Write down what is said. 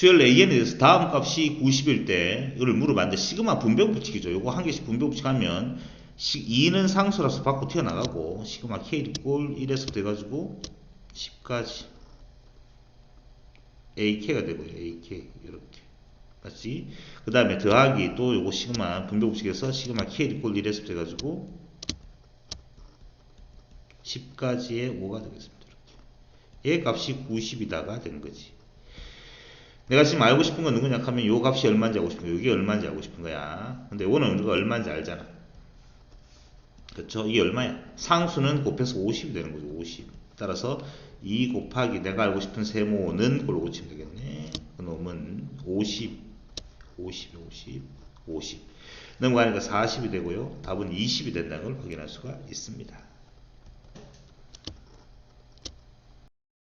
수열 AN에 대해서 다음 값이 90일 때 이걸 물어봤는데 시그마 분배 법칙이죠. 요거 한 개씩 분배 법칙하면 2는 상수라서 밖으로 튀어나가고 시그마 K 이꼴 1에서 돼가지고 10까지 AK가 되고요. AK 이렇게 맞지? 그 다음에 더하기 또 요거 시그마 분배 법칙에서 시그마 K 이꼴 1에서 돼가지고 10까지의 5가 되겠습니다. 이렇게. 얘 값이 90이다가 되는 거지. 내가 지금 알고 싶은 건 누구냐 하면 요 값이 얼마인지 알고 싶은 거야. 이게 얼마인지 알고 싶은 거야. 근데 요거는 우리가 얼마인지 알잖아. 그렇죠? 이게 얼마야? 상수는 곱해서 50이 되는 거죠. 50. 따라서 2 곱하기 내가 알고 싶은 세모는 그걸 고치면 되겠네. 그놈은 50, 50, 50, 50. 넘어가니까 40이 되고요. 답은 20이 된다는 걸 확인할 수가 있습니다.